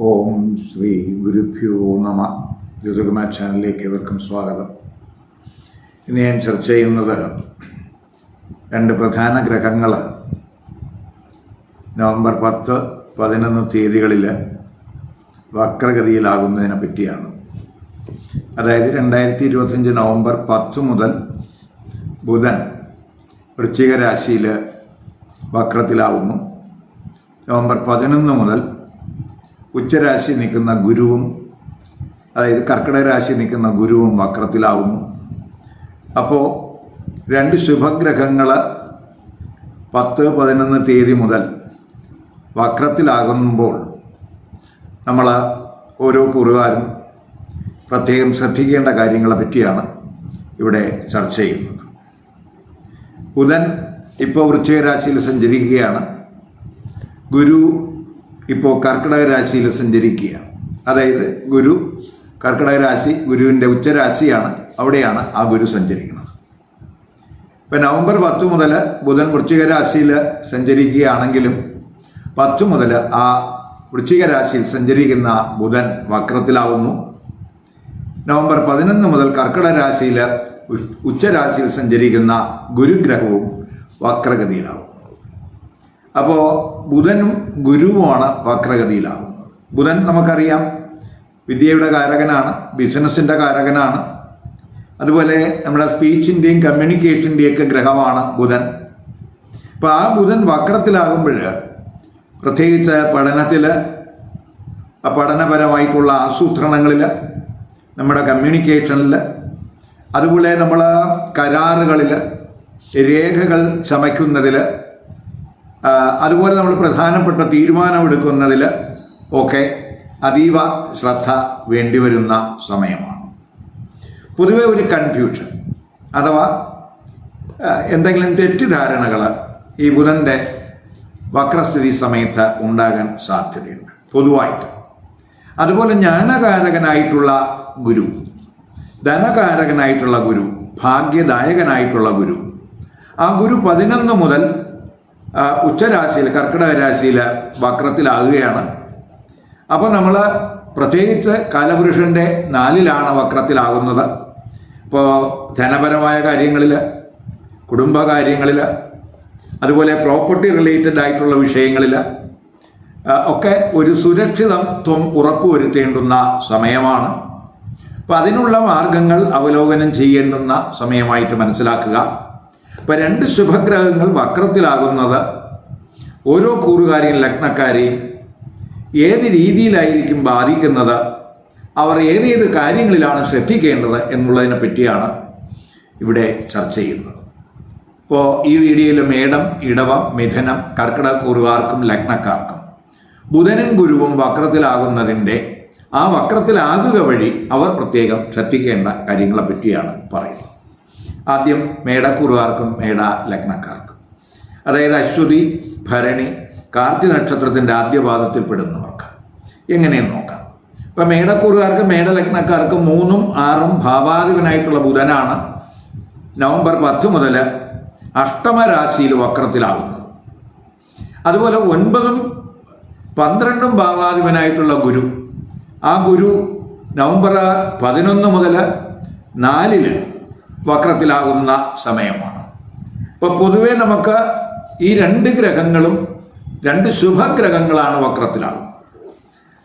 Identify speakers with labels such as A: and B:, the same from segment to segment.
A: ഓം ശ്രീ ഗുരുഭ്യോ നമ. ജ്യോതികുമാർ ചാനലിലേക്ക് ഏവർക്കും സ്വാഗതം. ഇന്ന് ഞാൻ ചർച്ച ചെയ്യുന്നത് രണ്ട് പ്രധാന ഗ്രഹങ്ങൾ നവംബർ പത്ത് പതിനൊന്ന് തീയതികളിൽ വക്രഗതിയിലാകുന്നതിനെ പറ്റിയാണ്. അതായത് രണ്ടായിരത്തി ഇരുപത്തഞ്ച് നവംബർ പത്ത് മുതൽ ബുധൻ വൃശ്ചിക രാശിയിൽ വക്രത്തിലാവുന്നു. നവംബർ പതിനൊന്ന് മുതൽ ഉച്ചരാശി നിൽക്കുന്ന ഗുരുവും അതായത് കർക്കിടക രാശി നിൽക്കുന്ന ഗുരുവും വക്രത്തിലാവുന്നു. അപ്പോൾ രണ്ട് ശുഭഗ്രഹങ്ങൾ പത്ത് പതിനൊന്ന് തീയതി മുതൽ വക്രത്തിലാകുമ്പോൾ നമ്മൾ ഓരോ കുറുകാരും പ്രത്യേകം ശ്രദ്ധിക്കേണ്ട കാര്യങ്ങളെ പറ്റിയാണ് ഇവിടെ ചർച്ച ചെയ്യുന്നത്. ബുധൻ ഇപ്പോൾ വൃശ്ചിക രാശിയിൽ സഞ്ചരിക്കുകയാണ്. ഗുരു ഇപ്പോൾ കർക്കിടക രാശിയിൽ സഞ്ചരിക്കുക. അതായത് ഗുരു കർക്കിടക രാശി ഗുരുവിന്റെ ഉച്ചരാശിയാണ് അവിടെയാണ് ആ ഗുരു സഞ്ചരിക്കുന്നത്. ഇപ്പം നവംബർ പത്ത് മുതൽ ബുധൻ വൃശ്ചിക രാശിയിൽ സഞ്ചരിക്കുകയാണെങ്കിലും പത്ത് മുതൽ ആ വൃശ്ചിക രാശിയിൽ സഞ്ചരിക്കുന്ന ബുധൻ വക്രത്തിലാവുന്നു. നവംബർ പതിനൊന്ന് മുതൽ കർക്കിടക രാശിയിൽ ഉച്ചരാശിയിൽ സഞ്ചരിക്കുന്ന ഗുരുഗ്രഹവും വക്രഗതിയിലാവും. അപ്പോൾ ബുധനും ഗുരുവുമാണ് വക്രഗതിയിലാകുന്നത് ബുധൻ നമുക്കറിയാം വിദ്യയുടെ കാരകനാണ് ബിസിനസ്സിന്റെ കാരകനാണ്. അതുപോലെ നമ്മുടെ സ്പീച്ചിന്റെയും കമ്മ്യൂണിക്കേഷന്റെയും ഒക്കെ ഗ്രഹമാണ് ബുധൻ. അപ്പോൾ ആ ബുധൻ വക്രത്തിലാകുമ്പോൾ പ്രത്യേകിച്ച് പഠനത്തിൽ പഠനപരമായിട്ടുള്ള ആസൂത്രണങ്ങളിൽ നമ്മുടെ കമ്മ്യൂണിക്കേഷനിൽ അതുപോലെ നമ്മൾ കരാറുകളിൽ രേഖകൾ ചമയ്ക്കുന്നതിൽ അതുപോലെ നമ്മൾ പ്രധാനപ്പെട്ട തീരുമാനമെടുക്കുന്നതിൽ ഒക്കെ അതീവ ശ്രദ്ധ വേണ്ടിവരുന്ന സമയമാണ്. പൊതുവെ ഒരു കൺഫ്യൂഷൻ അഥവാ എന്തെങ്കിലും തെറ്റിദ്ധാരണകൾ ഈ ബുധന്റെ വക്രസ്ഥിതി സമയത്ത് ഉണ്ടാകാൻ സാധ്യതയുണ്ട് പൊതുവായിട്ട്. അതുപോലെ ജ്ഞാനകാരകനായിട്ടുള്ള ഗുരു ധനകാരകനായിട്ടുള്ള ഗുരു ഭാഗ്യദായകനായിട്ടുള്ള ഗുരു ആ ഗുരു പതിനൊന്ന് മുതൽ ഉച്ചരാശിയിൽ കർക്കിടക രാശിയിൽ വക്രത്തിലാകുകയാണ്. അപ്പോൾ നമ്മൾ പ്രത്യേകിച്ച് കാലപുരുഷന്റെ നാലിലാണ് വക്രത്തിലാകുന്നത്. ഇപ്പോൾ ധനപരമായ കാര്യങ്ങളിൽ കുടുംബകാര്യങ്ങളിൽ അതുപോലെ പ്രോപ്പർട്ടി റിലേറ്റഡ് ആയിട്ടുള്ള വിഷയങ്ങളിൽ ഒക്കെ ഒരു സുരക്ഷിതത്വം ഉറപ്പുവരുത്തേണ്ടുന്ന സമയമാണ്. അപ്പം അതിനുള്ള മാർഗങ്ങൾ അവലോകനം ചെയ്യേണ്ടുന്ന സമയമായിട്ട് മനസ്സിലാക്കുക. ഇപ്പം രണ്ട് ശുഭഗ്രഹങ്ങൾ വക്രത്തിലാകുന്നത്. ഓരോ കൂറുകാരെയും ലഗ്നക്കാരെയും ഏത് രീതിയിലായിരിക്കും ബാധിക്കുന്നത്? അവർ ഏതേത് കാര്യങ്ങളിലാണ് ശ്രദ്ധിക്കേണ്ടത് എന്നുള്ളതിനെ പറ്റിയാണ് ഇവിടെ ചർച്ച ചെയ്യുന്നത്. ഇപ്പോൾ ഈ വീഡിയോയിൽ മേടം ഇടവം മിഥനം കർക്കിടക കൂറുകാർക്കും ലഗ്നക്കാർക്കും ബുധനും ഗുരുവും വക്രത്തിലാകുന്നതിന്റെ ആ വക്രത്തിലാകുക വഴി അവർ പ്രത്യേകം ശ്രദ്ധിക്കേണ്ട കാര്യങ്ങളെ പറ്റിയാണ് പറയുന്നത്. ആദ്യം മേടക്കൂറുകാർക്കും മേട ലഗ്നക്കാർക്കും. അതായത് അശ്വതി ഭരണി കാർത്തി നക്ഷത്രത്തിന്റെ ആദ്യ പാദത്തിൽ പെടുന്നവർക്ക്. എങ്ങനെയെന്ന് നോക്കാം. ഇപ്പം മേടക്കൂറുകാർക്കും മേടലഗ്നക്കാർക്കും മൂന്നും ആറും ഭാവാധിപനായിട്ടുള്ള ബുധനാണ് നവംബർ പത്ത് മുതൽ അഷ്ടമരാശിയിൽ വക്രത്തിലാകുന്നത്. അതുപോലെ ഒൻപതും പന്ത്രണ്ടും ഭാവാധിപനായിട്ടുള്ള ഗുരു. ആ ഗുരു നവംബർ പതിനൊന്ന് മുതൽ നാലിൽ വക്രത്തിലാകുന്ന സമയമാണ്. അപ്പോൾ പൊതുവെ നമുക്ക് ഈ രണ്ട് ഗ്രഹങ്ങളും രണ്ട് ശുഭഗ്രഹങ്ങളാണ് വക്രത്തിലാകുന്നത്.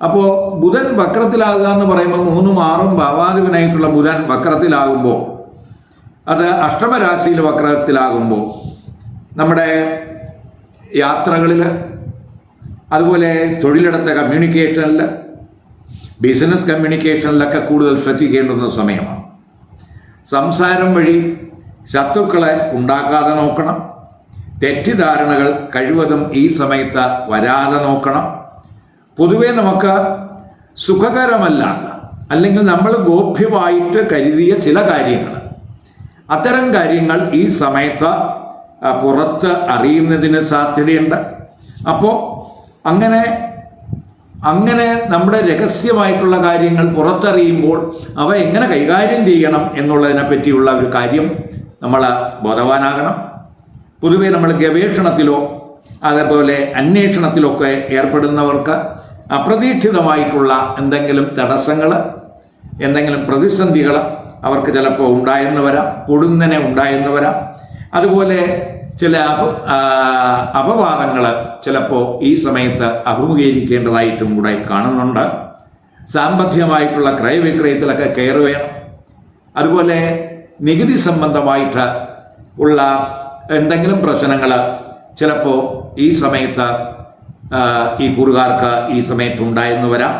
A: അപ്പോൾ ബുധൻ വക്രത്തിലാകുക എന്ന് പറയുമ്പോൾ മൂന്നും ആറും ഭാവാധിപനായിട്ടുള്ള ബുധൻ വക്രത്തിലാകുമ്പോൾ അത് അഷ്ടമരാശിയിൽ വക്രത്തിലാകുമ്പോൾ നമ്മുടെ യാത്രകളിൽ അതുപോലെ തൊഴിലിടത്തെ കമ്മ്യൂണിക്കേഷനിൽ ബിസിനസ് കമ്മ്യൂണിക്കേഷനിലൊക്കെ കൂടുതൽ ശ്രദ്ധിക്കേണ്ടുന്ന സമയമാണ്. സംസാരം വഴി ശത്രുക്കളെ ഉണ്ടാക്കാതെ നോക്കണം. തെറ്റിദ്ധാരണകൾ കഴിവതും ഈ സമയത്ത് വരാതെ നോക്കണം. പൊതുവേ നമുക്ക് സുഖകരമല്ലാത്ത അല്ലെങ്കിൽ നമ്മൾ ഗോപ്യമായിട്ട് കരുതിയ ചില കാര്യങ്ങൾ. അത്തരം കാര്യങ്ങൾ ഈ സമയത്ത് പുറത്ത് അറിയുന്നതിന് സാധ്യതയുണ്ട്. അപ്പോൾ അങ്ങനെ അങ്ങനെ നമ്മുടെ രഹസ്യമായിട്ടുള്ള കാര്യങ്ങൾ പുറത്തറിയുമ്പോൾ അവ എങ്ങനെ കൈകാര്യം ചെയ്യണം എന്നുള്ളതിനെ പറ്റിയുള്ള ഒരു കാര്യം നമ്മൾ ബോധവാനാകണം. പൊതുവെ നമ്മൾ ഗവേഷണത്തിലോ അതേപോലെ അന്വേഷണത്തിലൊക്കെ ഏർപ്പെടുന്നവർക്ക് അപ്രതീക്ഷിതമായിട്ടുള്ള എന്തെങ്കിലും തടസ്സങ്ങൾ എന്തെങ്കിലും പ്രതിസന്ധികൾ അവർക്ക് ചിലപ്പോൾ ഉണ്ടായെന്ന് വരാം പൊടുന്നനെ ഉണ്ടായെന്ന് വരാം. അതുപോലെ ചില അപ അപവാദങ്ങൾ ചിലപ്പോൾ ഈ സമയത്ത് അഭിമുഖീകരിക്കേണ്ടതായിട്ടും കൂടെ കാണുന്നുണ്ട്. സാമ്പത്തികമായിട്ടുള്ള ക്രയവിക്രയത്തിലൊക്കെ കയറി വേണം. അതുപോലെ നികുതി സംബന്ധമായിട്ട് ഉള്ള എന്തെങ്കിലും പ്രശ്നങ്ങൾ ചിലപ്പോൾ ഈ സമയത്ത് ഈ കുറുകാർക്ക് ഈ സമയത്ത് ഉണ്ടായെന്ന് വരാം.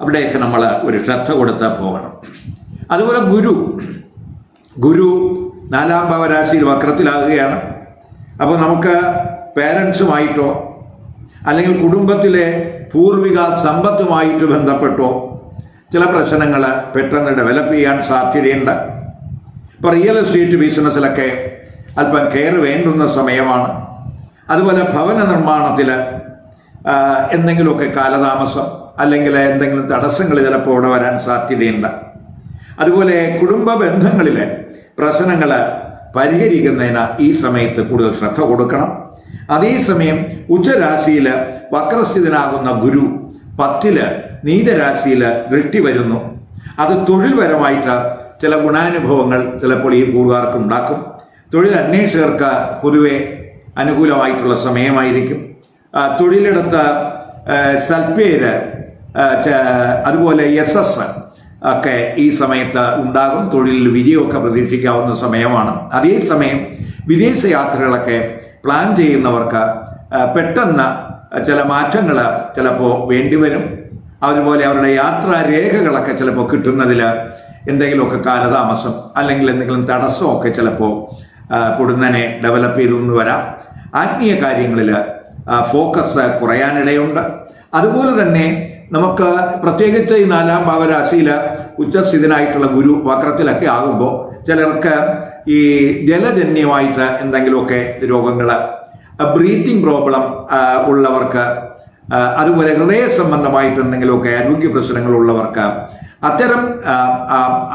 A: അവിടെയൊക്കെ നമ്മൾ ഒരു ശ്രദ്ധ കൊടുത്ത് പോകണം. അതുപോലെ ഗുരു ഗുരു നാലാം ഭാവരാശിയിൽ വക്രത്തിലാകുകയാണ്. നമുക്ക് പേരൻസുമായിട്ടോ അല്ലെങ്കിൽ കുടുംബത്തിലെ പൂർവിക സമ്പത്തുമായിട്ട് ബന്ധപ്പെട്ടോ ചില പ്രശ്നങ്ങൾ പെട്ടെന്ന് ഡെവലപ്പ് ചെയ്യാൻ സാധ്യതയുണ്ട്. ഇപ്പോൾ റിയൽ എസ്റ്റേറ്റ് ബിസിനസ്സിലൊക്കെ അല്പം കെയർ വേണ്ടുന്ന സമയമാണ്. അതുപോലെ ഭവന നിർമ്മാണത്തിൽ എന്തെങ്കിലുമൊക്കെ കാലതാമസം അല്ലെങ്കിൽ എന്തെങ്കിലും തടസ്സങ്ങൾ ചിലപ്പോൾ ഇവിടെ വരാൻ സാധ്യതയുണ്ട്. അതുപോലെ കുടുംബ ബന്ധങ്ങളിലെ പ്രശ്നങ്ങൾ പരിഹരിക്കുന്നതിന് ഈ സമയത്ത് കൂടുതൽ ശ്രദ്ധ കൊടുക്കണം. അതേസമയം ഉച്ചരാശിയിൽ വക്രസ്ഥിതനാകുന്ന ഗുരു പത്തിൽ നീതരാശിയിൽ ദൃഷ്ടി വരുന്നു. അത് തൊഴിൽപരമായിട്ട് ചില ഗുണാനുഭവങ്ങൾ ചിലപ്പോൾ ഈ പൂർവകാർക്ക് ഉണ്ടാക്കും. തൊഴിൽ അന്വേഷകർക്ക് പൊതുവെ അനുകൂലമായിട്ടുള്ള സമയമായിരിക്കും. തൊഴിലിടത്ത് സൽപ്പേര് അതുപോലെ എസ് എസ് ഒക്കെ ഈ സമയത്ത് ഉണ്ടാകും. തൊഴിലിൽ വിജയമൊക്കെ പ്രതീക്ഷിക്കാവുന്ന സമയമാണ്. അതേസമയം വിദേശ യാത്രകളൊക്കെ പ്ലാൻ ചെയ്യുന്നവർക്ക് പെട്ടെന്ന് ചില മാറ്റങ്ങൾ ചിലപ്പോൾ വേണ്ടിവരും. അതുപോലെ അവരുടെ യാത്രാ രേഖകളൊക്കെ ചിലപ്പോൾ കിട്ടുന്നതിൽ എന്തെങ്കിലുമൊക്കെ കാലതാമസം അല്ലെങ്കിൽ എന്തെങ്കിലും തടസ്സമൊക്കെ ചിലപ്പോൾ പൊടുന്നനെ ഡെവലപ്പ് ചെയ്തു വരാം. ആത്മീയ കാര്യങ്ങളിൽ ഫോക്കസ് കുറയാനിടയുണ്ട്. അതുപോലെ തന്നെ നമുക്ക് പ്രത്യേകിച്ച് ഈ നാലാം ഭാവരാശിയിൽ ഉച്ചസ്ഥിതനായിട്ടുള്ള ഗുരു വക്രത്തിലൊക്കെ ആകുമ്പോൾ ചിലർക്ക് ഈ ജലജന്യമായിട്ട് എന്തെങ്കിലുമൊക്കെ രോഗങ്ങൾ ബ്രീത്തിങ് പ്രോബ്ലം ഉള്ളവർക്ക് അതുപോലെ ഹൃദയ സംബന്ധമായിട്ട് എന്തെങ്കിലുമൊക്കെ ആരോഗ്യ പ്രശ്നങ്ങളുള്ളവർക്ക് അത്തരം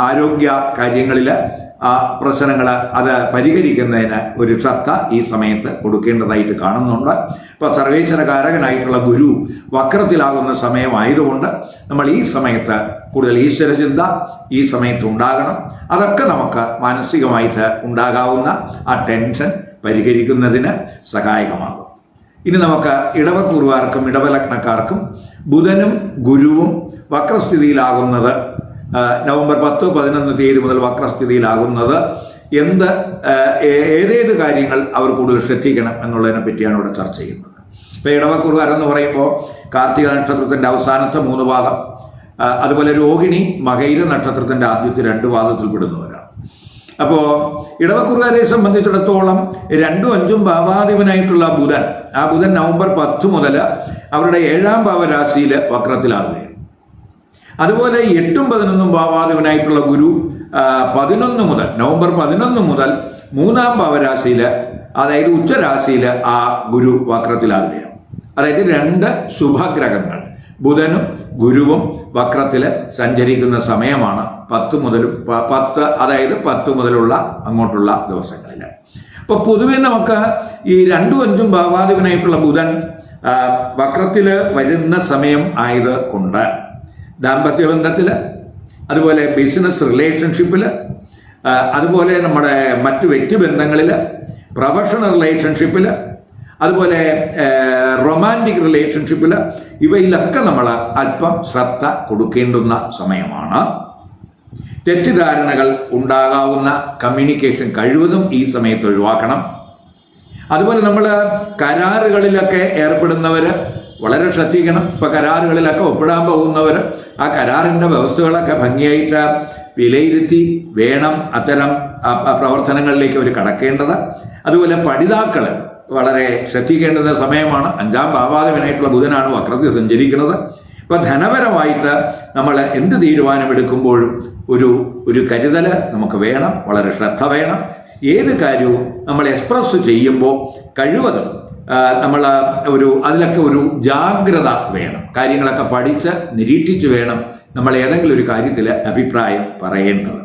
A: ആരോഗ്യ കാര്യങ്ങളിൽ പ്രശ്നങ്ങൾ അത് പരിഹരിക്കുന്നതിന് ഒരു ശ്രദ്ധ ഈ സമയത്ത് കൊടുക്കേണ്ടതായിട്ട് കാണുന്നുണ്ട്. ഇപ്പോൾ സർവേശ്വരകാരകനായിട്ടുള്ള ഗുരു വക്രത്തിലാകുന്ന സമയമായതുകൊണ്ട് നമ്മൾ ഈ സമയത്ത് കൂടുതൽ ഈശ്വരചിന്ത ഈ സമയത്ത് ഉണ്ടാകണം. അതൊക്കെ നമുക്ക് മാനസികമായിട്ട് ഉണ്ടാകാവുന്ന ആ ടെൻഷൻ പരിഹരിക്കുന്നതിന് സഹായകമാകും. ഇനി നമുക്ക് ഇടവക്കൂറുകാർക്കും ഇടവലഗ്നക്കാർക്കും ബുധനും ഗുരുവും വക്രസ്ഥിതിയിലാകുന്നത് നവംബർ പത്ത് പതിനൊന്ന് തീയതി മുതൽ വക്രസ്ഥിതിയിലാകുന്നത്. എന്ത് ഏതേത് കാര്യങ്ങൾ അവർ കൂടുതൽ ശ്രദ്ധിക്കണം എന്നുള്ളതിനെ പറ്റിയാണ് ഇവിടെ ചർച്ച ചെയ്യുന്നത്. ഇപ്പൊ ഇടവക്കൂറുകാരെന്ന് പറയുമ്പോൾ കാർത്തിക നക്ഷത്രത്തിന്റെ അവസാനത്തെ മൂന്ന് പാദം അതുപോലെ രോഹിണി മകൈര നക്ഷത്രത്തിന്റെ ആദ്യത്തെ രണ്ട് പാദത്തിൽ പെടുന്നവരാണ്. അപ്പോൾ ഇടവക്കുറുകാരെ സംബന്ധിച്ചിടത്തോളം രണ്ടും അഞ്ചും ഭാവാധിപനായിട്ടുള്ള ബുധൻ ആ ബുധൻ നവംബർ പത്ത് മുതൽ അവരുടെ ഏഴാം ഭാവരാശിയിൽ വക്രത്തിലാകുകയാണ്. അതുപോലെ എട്ടും പതിനൊന്നും ഭാവാധിപനായിട്ടുള്ള ഗുരു പതിനൊന്ന് മുതൽ നവംബർ പതിനൊന്ന് മുതൽ മൂന്നാം ഭാവരാശിയിൽ അതായത് ഉച്ചരാശിയിൽ ആ ഗുരു വക്രത്തിലാകുകയാണ്. അതായത് രണ്ട് ശുഭഗ്രഹങ്ങൾ. ബുധനും ഗുരുവും വക്രത്തിൽ സഞ്ചരിക്കുന്ന സമയമാണ് പത്ത് മുതൽ പത്ത് അതായത് പത്ത് മുതലുള്ള അങ്ങോട്ടുള്ള ദിവസങ്ങളിൽ അപ്പോൾ പൊതുവെ നമുക്ക് ഈ രണ്ടും അഞ്ചും ഭാവാധിപനായിട്ടുള്ള ബുധൻ വക്രത്തിൽ വരുന്ന സമയം ആയത് കൊണ്ട് ദാമ്പത്യ ബന്ധത്തിൽ അതുപോലെ ബിസിനസ് റിലേഷൻഷിപ്പിൽ അതുപോലെ നമ്മുടെ മറ്റു വ്യക്തിബന്ധങ്ങളിൽ പ്രൊഫഷണൽ റിലേഷൻഷിപ്പിൽ അതുപോലെ റൊമാന്റിക് റിലേഷൻഷിപ്പിൽ ഇവയിലൊക്കെ നമ്മൾ അല്പം ശ്രദ്ധ കൊടുക്കേണ്ടുന്ന സമയമാണ്. തെറ്റിദ്ധാരണകൾ ഉണ്ടാകാവുന്ന കമ്മ്യൂണിക്കേഷൻ കഴിവതും ഈ സമയത്ത് ഒഴിവാക്കണം. അതുപോലെ നമ്മൾ കരാറുകളിലൊക്കെ ഏർപ്പെടുന്നവർ വളരെ ശ്രദ്ധിക്കണം. ഇപ്പൊ കരാറുകളിലൊക്കെ ഒപ്പിടാൻ പോകുന്നവർ ആ കരാറിന്റെ വ്യവസ്ഥകളൊക്കെ ഭംഗിയായിട്ട് വിലയിരുത്തി വേണം അത്തരം പ്രവർത്തനങ്ങളിലേക്ക് അവർ കടക്കേണ്ടത്. അതുപോലെ പഠിതാക്കൾ വളരെ ശ്രദ്ധിക്കേണ്ടത് സമയമാണ്. അഞ്ചാം ഭാവാധിപനായിട്ടുള്ള ബുധനാണ് വക്രത്തിൽ സഞ്ചരിക്കുന്നത്. ഇപ്പൊ ധനപരമായിട്ട് നമ്മൾ എന്ത് തീരുമാനമെടുക്കുമ്പോഴും ഒരു ഒരു കരുതൽ നമുക്ക് വേണം വളരെ ശ്രദ്ധ വേണം. ഏത് കാര്യവും നമ്മൾ എക്സ്പ്രസ് ചെയ്യുമ്പോൾ കഴിവതും നമ്മൾ ഒരു അതിലൊക്കെ ഒരു ജാഗ്രത വേണം. കാര്യങ്ങളൊക്കെ പഠിച്ച് നിരീക്ഷിച്ച് വേണം നമ്മൾ ഏതെങ്കിലും ഒരു കാര്യത്തിൽ അഭിപ്രായം പറയേണ്ടത്.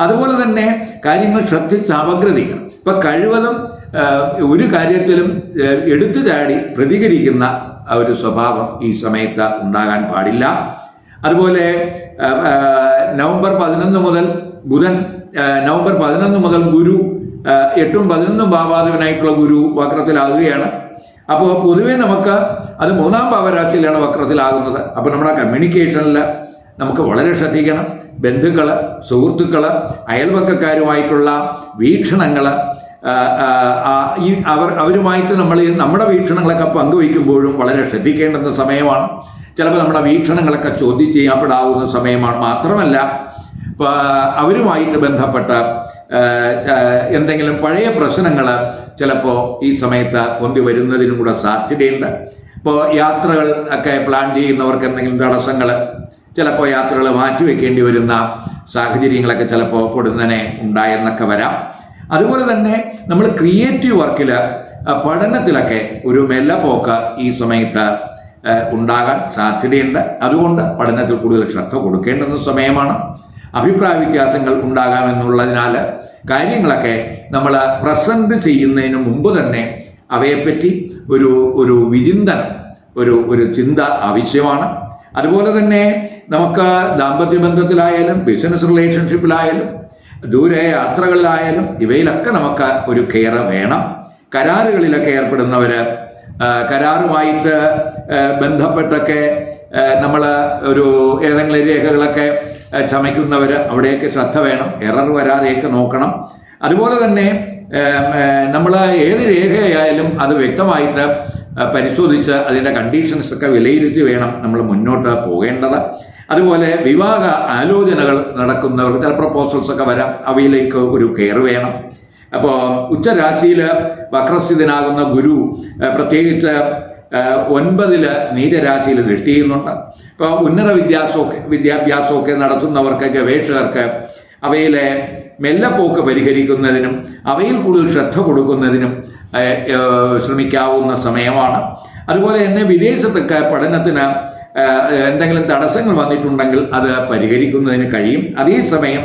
A: അതുപോലെ തന്നെ കാര്യങ്ങൾ ശ്രദ്ധിച്ച് അപഗ്രഥിക്കണം ഇപ്പൊ കഴിവതും ഒരു കാര്യത്തിലും എടുത്തു ചാടി പ്രതികരിക്കുന്ന ഒരു സ്വഭാവം ഈ സമയത്ത് ഉണ്ടാകാൻ പാടില്ല. അതുപോലെ നവംബർ പതിനൊന്ന് മുതൽ ബുധൻ നവംബർ പതിനൊന്ന് മുതൽ ഗുരു എട്ടും പതിനൊന്നും ഭാവാധിപനായിട്ടുള്ള ഗുരു വക്രത്തിലാകുകയാണ്. അപ്പോൾ പൊതുവെ നമുക്ക് അത് മൂന്നാം ഭാവരാശിയിലാണ് വക്രത്തിലാകുന്നത്. അപ്പോൾ നമ്മുടെ കമ്മ്യൂണിക്കേഷനിൽ നമുക്ക് വളരെ ശ്രദ്ധിക്കണം. ബന്ധുക്കൾ സുഹൃത്തുക്കൾ അയൽവക്കക്കാരുമായിട്ടുള്ള വീക്ഷണങ്ങൾ ഈ അവർ അവരുമായിട്ട് നമ്മൾ നമ്മുടെ വീക്ഷണങ്ങളൊക്കെ പങ്കുവയ്ക്കുമ്പോഴും വളരെ ശ്രദ്ധിക്കേണ്ടുന്ന സമയമാണ്. ചിലപ്പോൾ നമ്മുടെ വീക്ഷണങ്ങളൊക്കെ ചോദ്യം ചെയ്യപ്പെടാവുന്ന സമയമാണ്. മാത്രമല്ല അവരുമായിട്ട് ബന്ധപ്പെട്ട എന്തെങ്കിലും പഴയ പ്രശ്നങ്ങൾ ചിലപ്പോൾ ഈ സമയത്ത് പൊന്തി വരുന്നതിനും കൂടെ സാധ്യതയുണ്ട്. ഇപ്പോൾ യാത്രകൾ ഒക്കെ പ്ലാൻ ചെയ്യുന്നവർക്ക് എന്തെങ്കിലും തടസ്സങ്ങൾ ചിലപ്പോൾ യാത്രകൾ മാറ്റിവെക്കേണ്ടി വരുന്ന സാഹചര്യങ്ങളൊക്കെ ചിലപ്പോൾ പൊടുന്നനെ ഉണ്ടായെന്നൊക്കെ വരാം. അതുപോലെ തന്നെ നമ്മൾ ക്രിയേറ്റീവ് വർക്കിൽ പഠനത്തിലൊക്കെ ഒരു മെല്ലപ്പോക്ക് ഈ സമയത്ത് ഉണ്ടാകാൻ സാധ്യതയുണ്ട്. അതുകൊണ്ട് പഠനത്തിൽ കൂടുതൽ ശ്രദ്ധ കൊടുക്കേണ്ടുന്ന സമയമാണ്. അഭിപ്രായ വ്യത്യാസങ്ങൾ ഉണ്ടാകാമെന്നുള്ളതിനാൽ കാര്യങ്ങളൊക്കെ നമ്മൾ പ്രസന്റ് ചെയ്യുന്നതിന് മുമ്പ് തന്നെ അവയെപ്പറ്റി ഒരു ഒരു വിചിന്തനം ഒരു ഒരു ചിന്ത ആവശ്യമാണ്. അതുപോലെ തന്നെ നമുക്ക് ദാമ്പത്യ ബന്ധത്തിലായാലും ബിസിനസ് റിലേഷൻഷിപ്പിലായാലും ദൂരെ യാത്രകളിലായാലും ഇവയിലൊക്കെ നമുക്ക് ഒരു കെയർ വേണം. കരാറുകളിലൊക്കെ ഏർപ്പെടുന്നവർ കരാറുമായിട്ട് ബന്ധപ്പെട്ടൊക്കെ നമ്മൾ ഒരു ഏതെങ്കിലും രേഖകളൊക്കെ ചമയ്ക്കുന്നവർ അവിടെയൊക്കെ ശ്രദ്ധ വേണം എറർ വരാതെയൊക്കെ നോക്കണം. അതുപോലെ തന്നെ നമ്മൾ ഏത് രേഖയായാലും അത് വ്യക്തമായിട്ട് പരിശോധിച്ച് അതിന്റെ കണ്ടീഷൻസ് ഒക്കെ വിലയിരുത്തി വേണം നമ്മൾ മുന്നോട്ട് പോകേണ്ടത്. അതുപോലെ വിവാഹ ആലോചനകൾ നടക്കുന്നവർക്ക് ചില പ്രപ്പോസൽസ് ഒക്കെ വരാം. അവയിലേക്ക് ഒരു കെയർ വേണം. അപ്പോൾ ഉച്ചരാശിയിൽ വക്രസ്ഥിതനാകുന്ന ഗുരു പ്രത്യേകിച്ച് ഒൻപതിൽ നീചരാശിയിൽ ദൃഷ്ടി ചെയ്യുന്നുണ്ട്. ഇപ്പോൾ ഉന്നത വിദ്യാസമൊക്കെ വിദ്യാഭ്യാസമൊക്കെ നടത്തുന്നവർക്ക് ഗവേഷകർക്ക് അവയിലെ മെല്ലപ്പോക്ക് പരിഹരിക്കുന്നതിനും അവയിൽ കൂടുതൽ ശ്രദ്ധ കൊടുക്കുന്നതിനും ശ്രമിക്കാവുന്ന സമയമാണ്. അതുപോലെ തന്നെ വിദേശത്തൊക്കെ പഠനത്തിന് എന്തെങ്കിലും തടസ്സങ്ങൾ വന്നിട്ടുണ്ടെങ്കിൽ അത് പരിഹരിക്കുന്നതിന് കഴിയും. അതേസമയം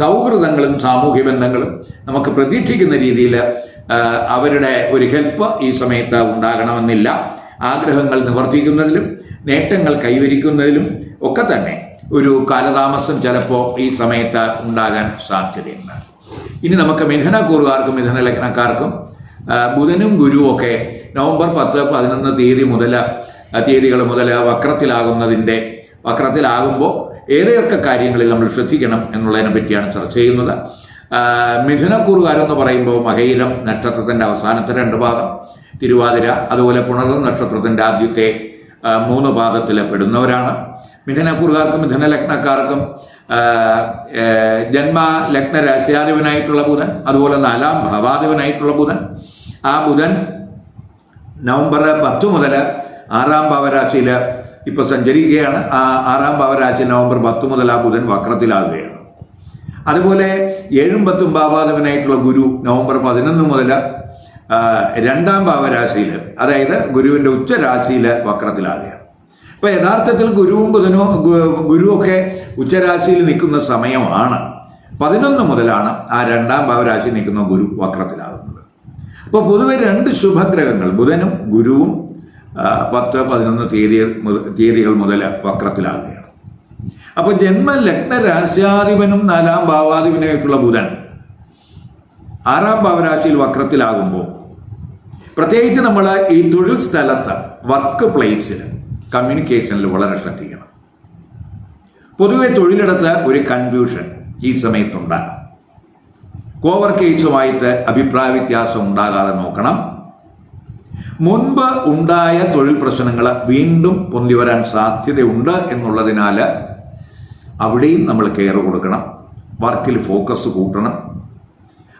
A: സൗഹൃദങ്ങളും സാമൂഹ്യ ബന്ധങ്ങളും നമുക്ക് പ്രതീക്ഷിക്കുന്ന രീതിയിൽ അവരുടെ ഒരു ഹെൽപ്പ് ഈ സമയത്ത് ഉണ്ടാകണമെന്നില്ല. ആഗ്രഹങ്ങൾ നിവർത്തിക്കുന്നതിലും നേട്ടങ്ങൾ കൈവരിക്കുന്നതിലും ഒക്കെ തന്നെ ഒരു കാലതാമസം ചിലപ്പോൾ ഈ സമയത്ത് ഉണ്ടാകാൻ സാധ്യതയുണ്ട്. ഇനി നമുക്ക് മിഥുനക്കൂറുകാർക്കും മിഥുന ലഗ്നക്കാർക്കും ബുധനും ഗുരുവും ഒക്കെ നവംബർ പത്ത് പതിനൊന്ന് തീയതി മുതൽ തീയതികൾ മുതൽ വക്രത്തിലാകുന്നതിന്റെ വക്രത്തിലാകുമ്പോൾ ഏതൊക്കെ കാര്യങ്ങളിൽ നമ്മൾ ശ്രദ്ധിക്കണം എന്നുള്ളതിനെ പറ്റിയാണ് ചർച്ച ചെയ്യുന്നത്. മിഥുന മിഥുനക്കൂറുകാരെന്ന് പറയുമ്പോൾ മകയിരം നക്ഷത്രത്തിന്റെ അവസാനത്തെ രണ്ട് ഭാഗം തിരുവാതിര അതുപോലെ പുണർന്ന നക്ഷത്രത്തിന്റെ ആദ്യത്തെ മൂന്ന് പാദത്തിൽ പെടുന്നവരാണ് മിഥുനക്കൂറുകാർക്കും മിഥുന ലഗ്നക്കാർക്കും ജന്മ ലഗ്ന രാശിയാധിപനായിട്ടുള്ള ബുധൻ അതുപോലെ നാലാം ഭാവാധിപനായിട്ടുള്ള ബുധൻ. ആ ബുധൻ നവംബർ പത്ത് മുതൽ ആറാം ഭാവരാശിയിൽ ഇപ്പോൾ സഞ്ചരിക്കുകയാണ്. ആ ആറാം ഭാവരാശി നവംബർ പത്ത് മുതൽ ആ ബുധൻ വക്രത്തിലാകുകയാണ്. അതുപോലെ ഏഴും പത്തും ഭാവാധിപനായിട്ടുള്ള ഗുരു നവംബർ പതിനൊന്ന് മുതൽ രണ്ടാം ഭാവരാശിയിൽ അതായത് ഗുരുവിന്റെ ഉച്ചരാശിയിൽ വക്രത്തിലാകുകയാണ്. അപ്പോൾ യഥാർത്ഥത്തിൽ ഗുരുവും ബുധനും ഗുരുവൊക്കെ ഉച്ചരാശിയിൽ നിൽക്കുന്ന സമയമാണ്. പതിനൊന്ന് മുതലാണ് ആ രണ്ടാം ഭാവരാശി നിൽക്കുന്ന ഗുരു വക്രത്തിലാകുന്നത്. അപ്പോൾ പൊതുവെ രണ്ട് ശുഭഗ്രഹങ്ങൾ ബുധനും ഗുരുവും പത്ത് പതിനൊന്ന് തീയതി തീയതികൾ മുതൽ വക്രത്തിലാകുകയാണ്. അപ്പോൾ ജന്മ ലഗ്ന രാശ്യാധിപനും നാലാം ഭാവാധിപനുമായിട്ടുള്ള ബുധൻ ആറാം ഭാവരാശിയിൽ വക്രത്തിലാകുമ്പോൾ പ്രത്യേകിച്ച് നമ്മൾ ഈ തൊഴിൽ സ്ഥലത്ത് വർക്ക് പ്ലേസിൽ കമ്മ്യൂണിക്കേഷനിൽ വളരെ ശ്രദ്ധിക്കണം. പൊതുവെ തൊഴിലിടത്ത് ഒരു കൺഫ്യൂഷൻ ഈ സമയത്തുണ്ടാകാം. കോവർക്കേഴ്സുമായിട്ട് അഭിപ്രായ വ്യത്യാസം ഉണ്ടാകാതെ നോക്കണം. മുൻപ് ഉണ്ടായ തൊഴിൽ പ്രശ്നങ്ങൾ വീണ്ടും പൊന്തി വരാൻ സാധ്യതയുണ്ട് എന്നുള്ളതിനാൽ അവിടെയും നമ്മൾ കെയർ കൊടുക്കണം. വർക്കിൽ ഫോക്കസ് കൂട്ടണം.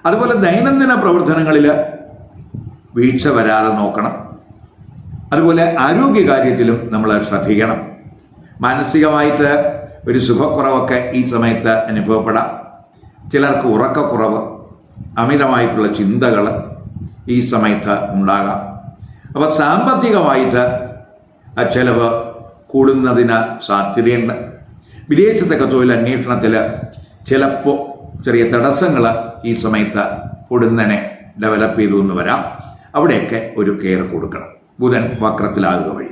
A: അതുപോലെ ദൈനംദിന പ്രവർത്തനങ്ങളിൽ വീഴ്ച വരാതെ നോക്കണം. അതുപോലെ ആരോഗ്യകാര്യത്തിലും നമ്മൾ ശ്രദ്ധിക്കണം. മാനസികമായിട്ട് ഒരു സുഖക്കുറവൊക്കെ ഈ സമയത്ത് അനുഭവപ്പെടാം. ചിലർക്ക് ഉറക്കക്കുറവ് അമിതമായിട്ടുള്ള ചിന്തകൾ ഈ സമയത്ത് ഉണ്ടാകാം. അപ്പോൾ സാമ്പത്തികമായിട്ട് ചെലവ് കൂടുന്നതിന് സാധ്യതയുണ്ട്. വിദേശത്തൊക്കെ തൊഴിൽ അന്വേഷണത്തിൽ ചിലപ്പോൾ ചെറിയ തടസ്സങ്ങൾ ഈ സമയത്ത് പൊടുന്നനെ ഡെവലപ്പ് ചെയ്തു എന്ന് വരാം. അവിടെയൊക്കെ ഒരു കെയർ കൊടുക്കണം. ബുധൻ വക്രത്തിലാകുക വഴി.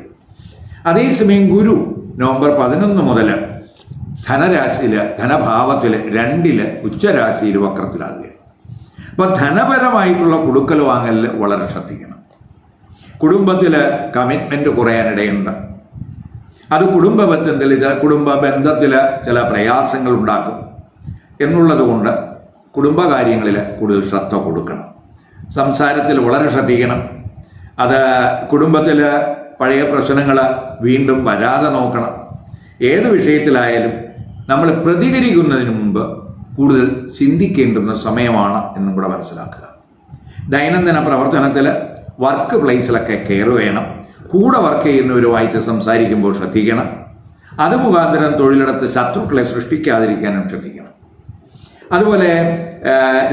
A: അതേസമയം ഗുരു നവംബർ പതിനൊന്ന് മുതൽ ധനരാശിയിൽ ധനഭാവത്തിൽ രണ്ടിൽ ഉച്ചരാശിയിൽ വക്രത്തിലാകുകയാണ് അപ്പോൾ ധനപരമായിട്ടുള്ള കൊടുക്കൽ വാങ്ങലിൽ വളരെ ശ്രദ്ധിക്കണം. കുടുംബത്തിൽ കമ്മിറ്റ്മെന്റ് കുറയാനിടയുണ്ട്. അത് കുടുംബ ബന്ധത്തിൽ ചില കുടുംബ ബന്ധത്തിൽ ചില പ്രയാസങ്ങൾ ഉണ്ടാക്കും. എന്നുള്ളത് കൊണ്ട് കുടുംബകാര്യങ്ങളിൽ കൂടുതൽ ശ്രദ്ധ കൊടുക്കണം. സംസാരത്തിൽ വളരെ ശ്രദ്ധിക്കണം. അത് കുടുംബത്തിൽ പഴയ പ്രശ്നങ്ങൾ വീണ്ടും വരാതെ നോക്കണം. ഏത് വിഷയത്തിലായാലും നമ്മൾ പ്രതികരിക്കുന്നതിന് മുമ്പ് കൂടുതൽ ചിന്തിക്കേണ്ടുന്ന സമയമാണ് എന്നും കൂടെ മനസ്സിലാക്കുക. ദൈനംദിന പ്രവർത്തനത്തിൽ വർക്ക് പ്ലേസിലൊക്കെ കെയർ വേണം. കൂടെ വർക്ക് ചെയ്യുന്നവരുമായിട്ട് സംസാരിക്കുമ്പോൾ ശ്രദ്ധിക്കണം. അത് മുഖാന്തരം തൊഴിലിടത്ത് ശത്രുക്കളെ സൃഷ്ടിക്കാതിരിക്കാനും ശ്രദ്ധിക്കണം. അതുപോലെ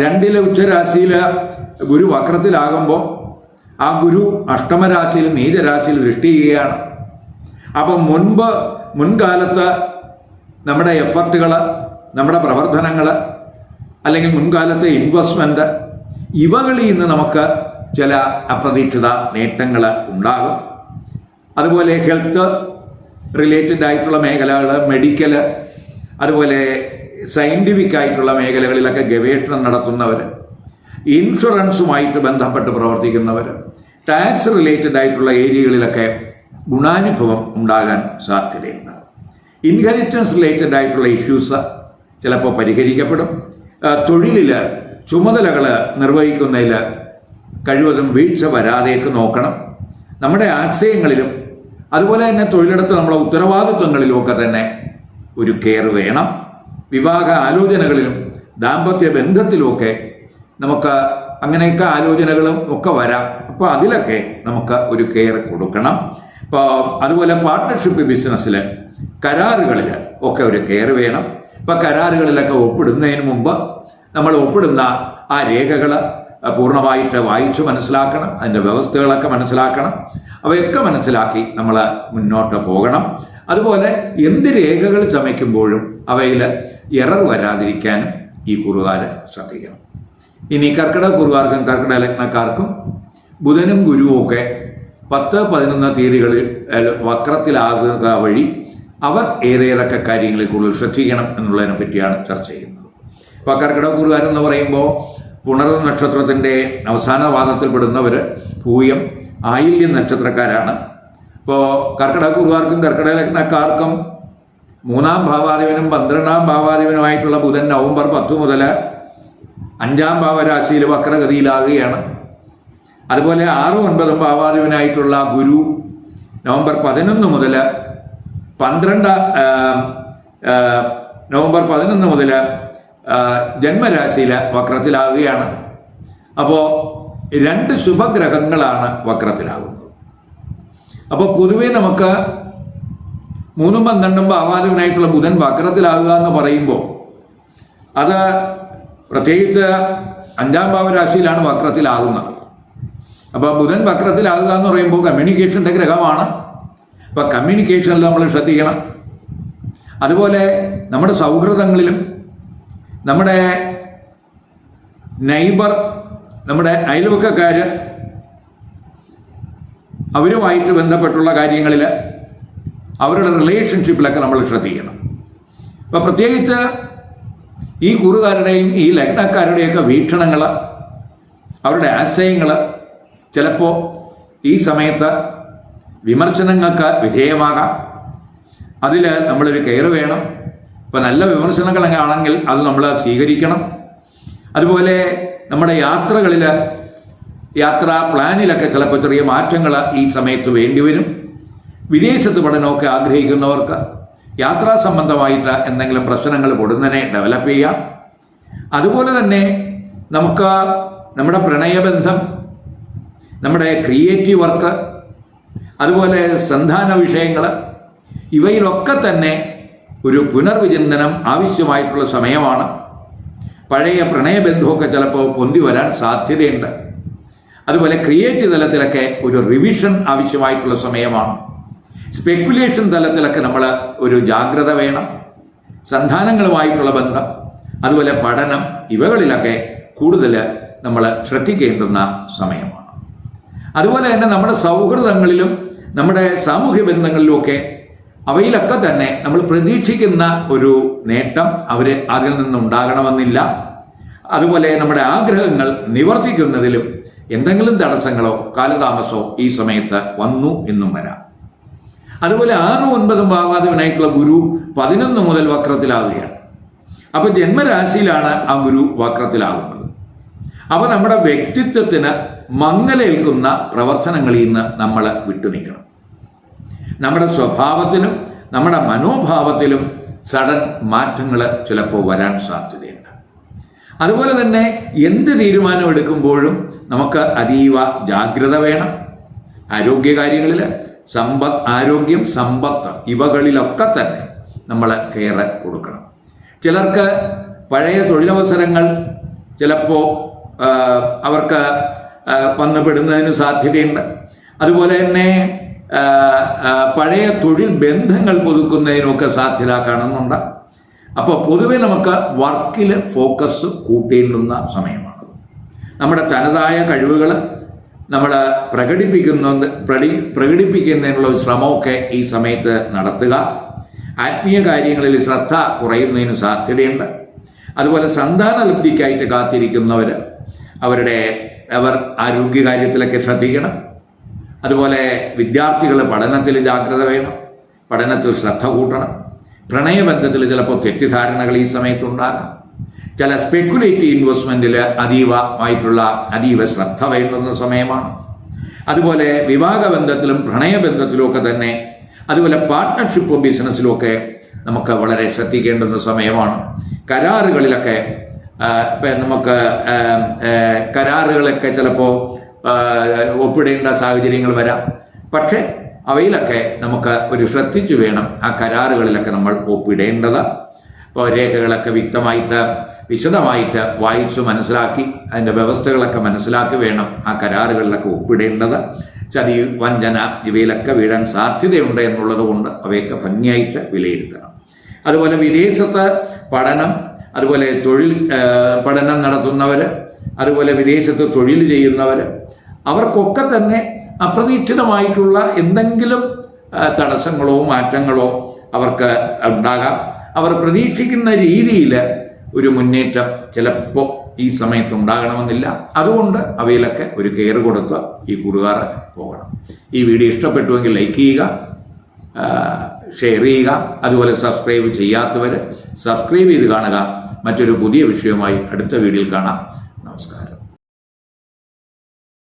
A: രണ്ടിലെ ഉച്ചരാശിയിൽ ഗുരു വക്രത്തിലാകുമ്പോൾ ആ ഗുരു അഷ്ടമരാശിയിൽ നീചരാശിയിൽ ദൃഷ്ടി ചെയ്യുകയാണ്. അപ്പം മുൻപ് മുൻകാലത്ത് നമ്മുടെ എഫർട്ടുകൾ നമ്മുടെ പ്രവർത്തനങ്ങൾ അല്ലെങ്കിൽ മുൻകാലത്തെ ഇൻവെസ്റ്റ്മെന്റ് ഇവകളിൽ നിന്ന് നമുക്ക് ചില അപ്രതീക്ഷിത നേട്ടങ്ങൾ ഉണ്ടാകും. അതുപോലെ ഹെൽത്ത് റിലേറ്റഡ് ആയിട്ടുള്ള മേഖലകൾ മെഡിക്കൽ അതുപോലെ സയന്റിഫിക് ആയിട്ടുള്ള മേഖലകളിലൊക്കെ ഗവേഷണം നടത്തുന്നവർ ഇൻഷുറൻസുമായിട്ട് ബന്ധപ്പെട്ട് പ്രവർത്തിക്കുന്നവർ ടാക്സ് റിലേറ്റഡ് ആയിട്ടുള്ള ഏരിയകളിലൊക്കെ ഗുണാനുഭവം ഉണ്ടാകാൻ സാധ്യതയുണ്ട്. ഇൻഹെറിറ്റൻസ് റിലേറ്റഡ് ആയിട്ടുള്ള ഇഷ്യൂസ് ചിലപ്പോൾ പരിഹരിക്കപ്പെടും. തൊഴിലിൽ ചുമതലകൾ നിർവഹിക്കുന്നതിൽ കഴിവതും വീഴ്ച വരാതെയൊക്കെ നോക്കണം. നമ്മുടെ ആശയങ്ങളിലും അതുപോലെ തന്നെ തൊഴിലിടത്ത് നമ്മളെ ഉത്തരവാദിത്വങ്ങളിലുമൊക്കെ തന്നെ ഒരു കെയർ വേണം. വിവാഹ ആലോചനകളിലും ദാമ്പത്യ ബന്ധത്തിലുമൊക്കെ നമുക്ക് അങ്ങനെയൊക്കെ ആലോചനകളും ഒക്കെ വരാം. അപ്പോൾ അതിലൊക്കെ നമുക്ക് ഒരു കെയർ കൊടുക്കണം. ഇപ്പോൾ അതുപോലെ പാർട്ട്ണർഷിപ്പ് ബിസിനസ്സിൽ കരാറുകളിൽ ഒക്കെ ഒരു കെയർ വേണം. ഇപ്പോൾ കരാറുകളിലൊക്കെ ഒപ്പിടുന്നതിന് മുമ്പ് നമ്മൾ ഒപ്പിടുന്ന ആ രേഖകൾ പൂർണമായിട്ട് വായിച്ചു മനസ്സിലാക്കണം. അതിന്റെ വ്യവസ്ഥകളൊക്കെ മനസ്സിലാക്കണം. അവയൊക്കെ മനസ്സിലാക്കി നമ്മൾ മുന്നോട്ട് പോകണം. അതുപോലെ എന്ത് രേഖകൾ ചമയ്ക്കുമ്പോഴും അവയിൽ എറർ വരാതിരിക്കാനും ഈ കുറുകാർ ശ്രദ്ധിക്കണം. ഇനി കർക്കിടക കുറുകാർക്കും കർക്കിടക ലഗ്നക്കാർക്കും ബുധനും ഗുരുവും ഒക്കെ പത്ത് പതിനൊന്ന് തീയതികളിൽ വക്രത്തിലാകുക വഴി അവർ ഏതേതൊക്കെ കാര്യങ്ങളിൽ കൂടുതൽ ശ്രദ്ധിക്കണം എന്നുള്ളതിനെ പറ്റിയാണ് ചർച്ച ചെയ്യുന്നത്. ഇപ്പോൾ കുറുകാരെന്ന് പറയുമ്പോൾ പുണർ നക്ഷത്രത്തിന്റെ അവസാന വാദത്തിൽപ്പെടുന്നവർ പൂയം ആയില്യം നക്ഷത്രക്കാരാണ്. ഇപ്പോൾ കർക്കിടക കുറുവാർക്കും കർക്കിടക ലഗ്നക്കാർക്കും മൂന്നാം ഭാവാധിപനും പന്ത്രണ്ടാം ഭാവാധിപനുമായിട്ടുള്ള ബുധൻ നവംബർ പത്ത് മുതൽ അഞ്ചാം ഭാവരാശിയിൽ വക്രഗതിയിലാകുകയാണ്. അതുപോലെ ആറും ഒൻപതും ഭാവാധിപനായിട്ടുള്ള ഗുരു നവംബർ പതിനൊന്ന് മുതൽ പന്ത്രണ്ട് നവംബർ പതിനൊന്ന് മുതൽ ജന്മരാശിയിൽ വക്രത്തിലാകുകയാണ്. അപ്പോൾ രണ്ട് ശുഭഗ്രഹങ്ങളാണ് വക്രത്തിലാകുന്നത്. അപ്പോൾ പൊതുവേ നമുക്ക് മൂന്നും പന്ത്രണ്ടും ഭാവാധിപനായിട്ടുള്ള ബുധൻ വക്രത്തിലാകുക എന്ന് പറയുമ്പോൾ അത് പ്രത്യേകിച്ച് അഞ്ചാം ഭാവരാശിയിലാണ് വക്രത്തിലാകുന്നത്. അപ്പോൾ ബുധൻ വക്രത്തിലാകുക എന്ന് പറയുമ്പോൾ കമ്മ്യൂണിക്കേഷന്റെ ഗ്രഹമാണ്. അപ്പോൾ കമ്മ്യൂണിക്കേഷനിൽ നമ്മൾ ശ്രദ്ധിക്കണം. അതുപോലെ നമ്മുടെ സൗഹൃദങ്ങളിലും നമ്മുടെ നൈബർ നമ്മുടെ അയൽവക്കക്കാർ അവരുമായിട്ട് ബന്ധപ്പെട്ടുള്ള കാര്യങ്ങളിൽ അവരുടെ റിലേഷൻഷിപ്പിലൊക്കെ നമ്മൾ ശ്രദ്ധിക്കണം. അപ്പം പ്രത്യേകിച്ച് ഈ കുറുകാരുടെയും ഈ ലഗ്നക്കാരുടെയൊക്കെ വീക്ഷണങ്ങൾ അവരുടെ ആശയങ്ങൾ ചിലപ്പോൾ ഈ സമയത്ത് വിമർശനങ്ങൾക്ക് വിധേയമാകാം. അതിൽ നമ്മളൊരു കെയർ വേണം. ഇപ്പം നല്ല വിമർശനങ്ങളൊക്കെ ആണെങ്കിൽ അത് നമ്മൾ സ്വീകരിക്കണം. അതുപോലെ നമ്മുടെ യാത്രകളിൽ യാത്രാ പ്ലാനിലൊക്കെ ചിലപ്പോൾ ചെറിയ മാറ്റങ്ങൾ ഈ സമയത്ത് വേണ്ടിവരും വിദേശത്ത് പഠനമൊക്കെ ആഗ്രഹിക്കുന്നവർക്ക് യാത്രാ സംബന്ധമായിട്ട് എന്തെങ്കിലും പ്രശ്നങ്ങൾ പൊടുന്നനെ ഡെവലപ്പ് ചെയ്യാം. അതുപോലെ തന്നെ നമുക്ക് നമ്മുടെ പ്രണയബന്ധം നമ്മുടെ ക്രിയേറ്റീവ് വർക്ക് അതുപോലെ സന്ധാന വിഷയങ്ങൾ ഇവയിലൊക്കെ തന്നെ ഒരു പുനർവിചിന്തനം ആവശ്യമായിട്ടുള്ള സമയമാണ്. പഴയ പ്രണയബന്ധമൊക്കെ ചിലപ്പോൾ പൊന്തി വരാൻ സാധ്യതയുണ്ട്. അതുപോലെ ക്രിയേറ്റീവ് തലത്തിലൊക്കെ ഒരു റിവിഷൻ ആവശ്യമായിട്ടുള്ള സമയമാണ്. സ്പെക്കുലേഷൻ തലത്തിലൊക്കെ നമ്മൾ ഒരു ജാഗ്രത വേണം. സന്താനങ്ങളുമായിട്ടുള്ള ബന്ധം അതുപോലെ പഠനം ഇവകളിലൊക്കെ കൂടുതൽ നമ്മൾ ശ്രദ്ധിക്കേണ്ടുന്ന സമയമാണ്. അതുപോലെ തന്നെ നമ്മുടെ സൗഹൃദങ്ങളിലും നമ്മുടെ സാമൂഹ്യ ബന്ധങ്ങളിലുമൊക്കെ അവയിലൊക്കെ തന്നെ നമ്മൾ പ്രതീക്ഷിക്കുന്ന ഒരു നേട്ടം അവർ അതിൽ നിന്നുണ്ടാകണമെന്നില്ല. അതുപോലെ നമ്മുടെ ആഗ്രഹങ്ങൾ നിവർത്തിക്കുന്നതിലും എന്തെങ്കിലും തടസ്സങ്ങളോ കാലതാമസമോ ഈ സമയത്ത് വന്നു എന്നും വരാം. അതുപോലെ ആറും ഒൻപതും ഭാവാദിവനായിട്ടുള്ള ഗുരു പതിനൊന്ന് മുതൽ വക്രത്തിലാവുകയാണ് അപ്പൊ ജന്മരാശിയിലാണ് ആ ഗുരു വക്രത്തിലാകുന്നത്. അപ്പൊ നമ്മുടെ വ്യക്തിത്വത്തിന് മങ്ങലേൽക്കുന്ന പ്രവർത്തനങ്ങളിൽ നിന്ന് നമ്മൾ വിട്ടുനിൽക്കണം നമ്മുടെ സ്വഭാവത്തിലും നമ്മുടെ മനോഭാവത്തിലും സഡൻ മാറ്റങ്ങൾ ചിലപ്പോൾ വരാൻ സാധ്യതയുണ്ട്. അതുപോലെ തന്നെ എന്ത് തീരുമാനം എടുക്കുമ്പോഴും നമുക്ക് അതീവ ജാഗ്രത വേണം. ആരോഗ്യകാര്യങ്ങളിൽ സമ്പത്ത് ആരോഗ്യം സമ്പത്ത് ഇവകളിലൊക്കെ തന്നെ നമ്മൾ കെയർ കൊടുക്കണം. ചിലർക്ക് പഴയ തൊഴിലവസരങ്ങൾ ചിലപ്പോൾ അവർക്ക് ആ, വന്നു പെടുന്നതിന് സാധ്യതയുണ്ട്. അതുപോലെ തന്നെ പഴയ തൊഴിൽ ബന്ധങ്ങൾ പുതുക്കുന്നതിനൊക്കെ സാധ്യത കാണുന്നുണ്ട്. അപ്പോൾ പൊതുവെ നമുക്ക് വർക്കിൽ ഫോക്കസ് കൂട്ടേണ്ടുന്ന സമയമാണ്. നമ്മുടെ തനതായ കഴിവുകൾ നമ്മൾ പ്രകടിപ്പിക്കുന്ന പ്രടി പ്രകടിപ്പിക്കുന്നതിനുള്ള ശ്രമമൊക്കെ ഈ സമയത്ത് നടത്തുക. ആത്മീയ കാര്യങ്ങളിൽ ശ്രദ്ധ കുറയുന്നതിന് സാധ്യതയുണ്ട്. അതുപോലെ സന്താന ലബ്ധിക്കായിട്ട് കാത്തിരിക്കുന്നവർ അവരുടെ അവർ ആരോഗ്യകാര്യത്തിലൊക്കെ ശ്രദ്ധിക്കണം. അതുപോലെ വിദ്യാർത്ഥികൾ പഠനത്തിൽ ജാഗ്രത വേണം. പഠനത്തിൽ ശ്രദ്ധ കൂട്ടണം. പ്രണയബന്ധത്തിൽ ചിലപ്പോൾ തെറ്റിദ്ധാരണകൾ ഈ സമയത്തുണ്ടാകാം. ചില സ്പെക്കുലേറ്റീവ് ഇൻവെസ്റ്റ്മെന്റിൽ അതീവമായിട്ടുള്ള അതീവ ശ്രദ്ധ വേണ്ടുന്ന സമയമാണ്. അതുപോലെ വിവാഹബന്ധത്തിലും പ്രണയബന്ധത്തിലും ഒക്കെ തന്നെ അതുപോലെ പാർട്ട്ണർഷിപ്പ് ബിസിനസ്സിലുമൊക്കെ നമുക്ക് വളരെ ശ്രദ്ധിക്കേണ്ടുന്ന സമയമാണ്. കരാറുകളിലൊക്കെ നമുക്ക് കരാറുകളൊക്കെ ചിലപ്പോൾ ഒപ്പിടേണ്ട സാഹചര്യങ്ങൾ വരാം. പക്ഷേ അവയിലൊക്കെ നമുക്ക് ഒരു ശ്രദ്ധിച്ചു വേണം. ആ കരാറുകളിലൊക്കെ നമ്മൾ ഒപ്പിടേണ്ടത്. അപ്പോൾ രേഖകളൊക്കെ വ്യക്തമായിട്ട് വിശദമായിട്ട് വായിച്ചു മനസ്സിലാക്കി അതിന്റെ വ്യവസ്ഥകളൊക്കെ മനസ്സിലാക്കി വേണം ആ കരാറുകളിലൊക്കെ ഒപ്പിടേണ്ടത്. ചതി വഞ്ചന ഇവയിലൊക്കെ വീഴാൻ സാധ്യതയുണ്ട് എന്നുള്ളത് കൊണ്ട് അവയൊക്കെ ഭംഗിയായിട്ട് വിലയിരുത്തണം. അതുപോലെ വിദേശത്ത് പഠനം അതുപോലെ തൊഴിൽ പഠനം നടത്തുന്നവർ അതുപോലെ വിദേശത്ത് തൊഴിൽ ചെയ്യുന്നവർ അവർക്കൊക്കെ തന്നെ അപ്രതീക്ഷിതമായിട്ടുള്ള എന്തെങ്കിലും തടസ്സങ്ങളോ മാറ്റങ്ങളോ അവർക്ക് ഉണ്ടാകാം. അവർ പ്രതീക്ഷിക്കുന്ന രീതിയിൽ ഒരു മുന്നേറ്റം ചിലപ്പോൾ ഈ സമയത്ത് ഉണ്ടാകണമെന്നില്ല. അതുകൊണ്ട് അവയിലൊക്കെ ഒരു കെയർ കൊടുത്ത് ഈ കൂടുകാർ പോകണം. ഈ വീഡിയോ ഇഷ്ടപ്പെട്ടുവെങ്കിൽ ലൈക്ക് ചെയ്യുക ഷെയർ ചെയ്യുക അതുപോലെ സബ്സ്ക്രൈബ് ചെയ്യാത്തവർ സബ്സ്ക്രൈബ് ചെയ്ത് കാണുക. മറ്റൊരു പുതിയ വിഷയവുമായി അടുത്ത വീഡിയോയിൽ കാണാം. നമസ്കാരം.